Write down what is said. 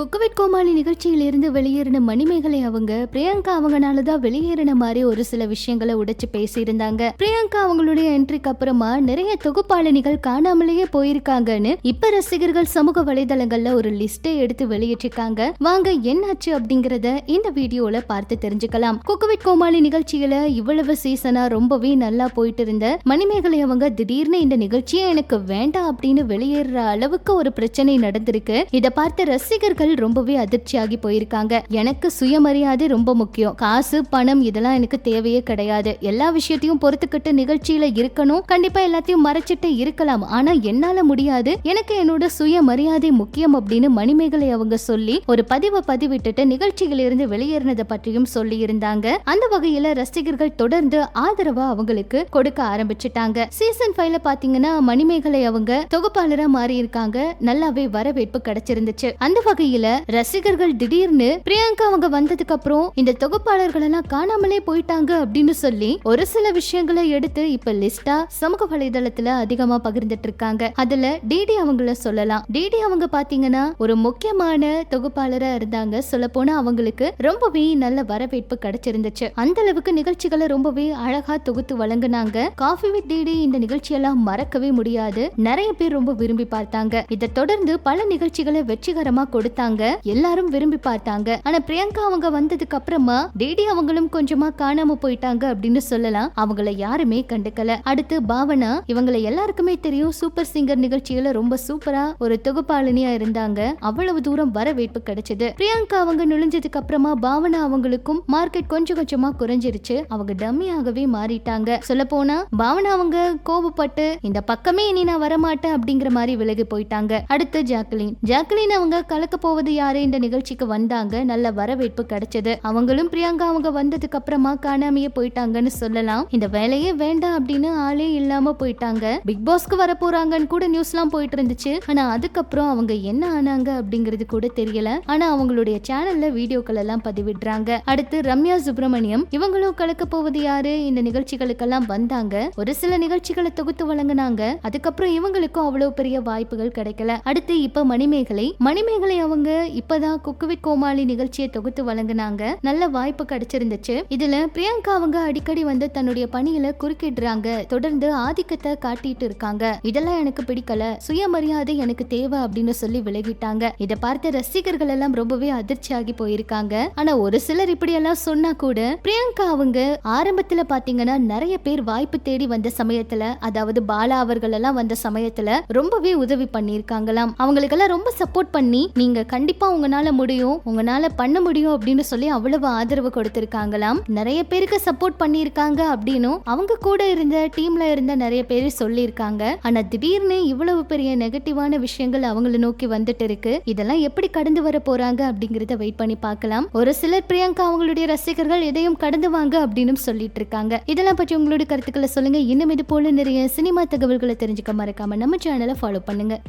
குக்கவிட் கோமாளி நிகழ்ச்சியில இருந்து வெளியேறின மணிமேகலை அவங்க பிரியங்கா அவங்கனால தான் வெளியேறின மாதிரி ஒரு சில விஷயங்களை உடைச்சு பேசியிருந்தாங்க. பிரியங்கா அவங்களுடைய என்ட்ரிக்கு அப்புறமா நிறைய தொகுப்பாளினிகள் காணாமலேயே போயிருக்காங்கன்னு இப்ப ரசிகர்கள் சமூக வலைதளங்கள்ல ஒரு லிஸ்டை எடுத்து வெளியிட்டிருக்காங்க. வாங்க என்னாச்சு அப்படிங்கறத இந்த வீடியோல பார்த்து தெரிஞ்சுக்கலாம். குக்கவிட் கோமாளி நிகழ்ச்சியில இவ்வளவு சீசனா ரொம்பவே நல்லா போயிட்டு இருந்த மணிமேகலை அவங்க திடீர்னு இந்த நிகழ்ச்சியே எனக்கு வேண்டாம் அப்படின்னு வெளியேற அளவுக்கு ஒரு பிரச்சனை நடந்திருக்கு. இதை பார்த்த ரசிகர்கள் ரொம்பவே அதிர்ச்சியாகி போயிருக்காங்க. எனக்கு சுயமரியாதை ரொம்ப முக்கியம். காசு பணம் இதெல்லாம் எனக்கு தேவையே கிடையாது. எல்லா விஷயத்தையும் பொறுத்துக்கிட்டு நிகழ்ச்சியில இருக்கணும். கண்டிப்பா எல்லாத்தையும் மறைச்சிட்டு இருக்கலாம். ஆனா என்னால முடியாது. எனக்கு என்னோட சுயமரியாதை முக்கியம் அப்படின்னு மணிமேகலை அவங்க சொல்லி ஒரு பதிவை பதிவிட்டுட்டு நிகழ்ச்சியில இருந்து வெளியேறினதை பற்றியும் சொல்லி இருந்தாங்க அந்த வகையில ரசிகர்கள் தொடர்ந்து ஆதரவா அவங்களுக்கு கொடுக்க ஆரம்பிச்சிட்டாங்க. சீசன் ஃபைவ்ல பாத்தீங்கன்னா மணிமேகலை அவங்க தொகுப்பாளரா மாறி இருக்காங்க நல்லாவே வரவேற்பு கிடைச்சிருந்துச்சு. அந்த வகையில் ரசிகர்கள் திடீர்னு பிரியங்கா அவங்க வந்ததுக்கு அப்புறம் இந்த தொகுப்பாளர்கள் எல்லாம் காணாமலே போயிட்டாங்க அப்படின்னு சொல்லி ஒரு சில விஷயங்களை எடுத்து இப்ப லிஸ்டா சமூக வலைதளத்துல அதிகமா பகிர்ந்துட்டு இருக்காங்க. அதுல டிடி அவங்கள சொல்லலாம். டிடி அவங்க பாத்தீங்கன்னா ஒரு முக்கியமான தொகுப்பாளரா இருந்தாங்க. சொல்ல போனா அவங்களுக்கு ரொம்பவே நல்ல வரவேற்பு கிடைச்சிருந்துச்சு. அந்த அளவுக்கு நிகழ்ச்சிகளை ரொம்பவே அழகா தொகுத்து வழங்குனாங்க. காஃபி வித் டிடி இந்த நிகழ்ச்சியெல்லாம் மறக்கவே முடியாது. நிறைய பேர் ரொம்ப விரும்பி பார்த்தாங்க. இதை தொடர்ந்து பல நிகழ்ச்சிகளை வெற்றிகரமா கொடுத்தாங்க. எல்லாரும் விரும்பி பார்த்தாங்க. ஆனா பிரியங்கா அவங்க வந்ததுக்கு அப்புறமா டேடி அவங்களும் கொஞ்சமா காணாம போயிட்டாங்க அப்படின்னு சொல்லலாம். அவங்கள யாருமே கண்டுக்கல. அடுத்து பாவனா இவங்களை எல்லாருக்குமே தெரியும். சூப்பர் சிங்கர் நிகழ்ச்சியில ரொம்ப சூப்பரா ஒரு தொகுப்பாளினியா இருந்தாங்க. அவ்வளவு தூரம் வரவேற்பு கிடைச்சது. பிரியங்கா அவங்க நுழைஞ்சதுக்கு அப்புறமா பாவனா அவங்களுக்கும் மார்க்கெட் கொஞ்சம் கொஞ்சமா குறைஞ்சிருச்சு. அவங்க டம்மியாகவே மாறிட்டாங்க. சொல்ல போனா பாவனா அவங்க கோபப்பட்டு இந்த பக்கமே இனி நான் வரமாட்டேன் அப்படிங்கிற மாதிரி விலகி போயிட்டாங்க. அடுத்து ஜாக்லின். ஜாக்லின் அவங்க கலக்க போவது யாரு? இந்த நிகழ்ச்சிக்கு வந்தாங்க. நல்ல வரவேற்பு கிடைச்சது. அவங்களும் பிரியங்கா அவங்க வந்ததுக்கு அப்புறமா காணாமையே போயிட்டாங்கன்னு சொல்லலாம். இந்த வேலையே வேண்டாம் அப்படின்னு ஆளே இல்லாம போயிட்டாங்க. பிக் பாஸ்க்கு வர போறாங்கன்னு கூட நியூஸ்லாம் போயிட்டு இருந்துச்சு. ஆனா அதுக்கப்புறம் அவங்க என்ன ஆனாங்க அப்படிங்கிறது கூட தெரியல. ஆனா அவங்களுடைய சேனல்ல வீடியோக்கள் எல்லாம் பதிவிடுறாங்க. அடுத்து ரம்யா சுப்பிரமணியம். இவங்களும் கலக்க போவது யாரு? இந்த நிகழ்ச்சிகளுக்கெல்லாம் வந்தாங்க. ஒரு சில நிகழ்ச்சிகளை தொகுத்து வழங்கினாங்க. அதுக்கப்புறம் இவங்களுக்கும் அவ்வளவு பெரிய வாய்ப்புகள் கிடைக்கல. அடுத்து இப்ப மணிமேகலை. மணிமேகலை அவங்க இப்பதான் குக்குவித் கோமாளி நிகழ்ச்சியை தொகுத்து வழங்குனாங்க. நல்ல வாய்ப்பு கிடைச்சிருந்துச்சு. இதுல பிரியங்கா அவங்க அடிக்கடி வந்து தன்னுடைய பணியில குறுக்கிடுறாங்க. தொடர்ந்து ஆதிக்கத்தை காட்டிட்டு இருக்காங்க. இதெல்லாம் எனக்கு பிடிக்கல. சுயமரியாதை எனக்கு தேவை அப்படின்னு சொல்லி விலகிட்டாங்க. இதை பார்த்த ரசிகர்கள் எல்லாம் ரொம்பவே அதிர்ச்சியாகி போயிருக்காங்க. ஆனா ஒரு சிலர் இப்படி எல்லாம் சொன்னா கூட பிரியங்கா அவங்க ஆரம்பத்துல பாத்தீங்கன்னா நிறைய பேர் வாய்ப்பு தேடி வந்த சமயத்துல அதாவது பாலா அவர்கள் எல்லாம் வந்த சமயத்துல ரொம்பவே உதவி பண்ணியிருக்காங்களாம். அவங்களுக்கெல்லாம் ரொம்ப சப்போர்ட் பண்ணி நீங்க கண்டிப்பா உங்களால முடியும் உங்களால பண்ண முடியும் அப்படின்னு சொல்லி அவ்வளவு ஆதரவு கொடுத்திருக்காங்களாம். நிறைய பேருக்கு சப்போர்ட் பண்ணியிருக்காங்க அப்படின்னும் அவங்க கூட இருந்த டீம்ல இருந்த நிறைய பேர் சொல்லியிருக்காங்க. ஆனா திடீர்னு இவ்வளவு பெரிய நெகட்டிவான விஷயங்கள் அவங்கள நோக்கி வந்துட்டு இருக்கு. இதெல்லாம் எப்படி கடந்து வர போறாங்க அப்படிங்கறத வெயிட் பண்ணி பார்க்கலாம். ஒரு சிலர் பிரியங்கா அவங்களுடைய ரசிகர்கள் எதையும் கடந்து வாங்க அப்படின்னு சொல்லிட்டு இருக்காங்க. இதெல்லாம் பற்றி உங்களுடைய கருத்துக்களை சொல்லுங்க. இன்னும் இது போல நிறைய சினிமா தகவல்களை தெரிஞ்சுக்க மறக்காம நம்ம சேனலை ஃபாலோ பண்ணுங்க.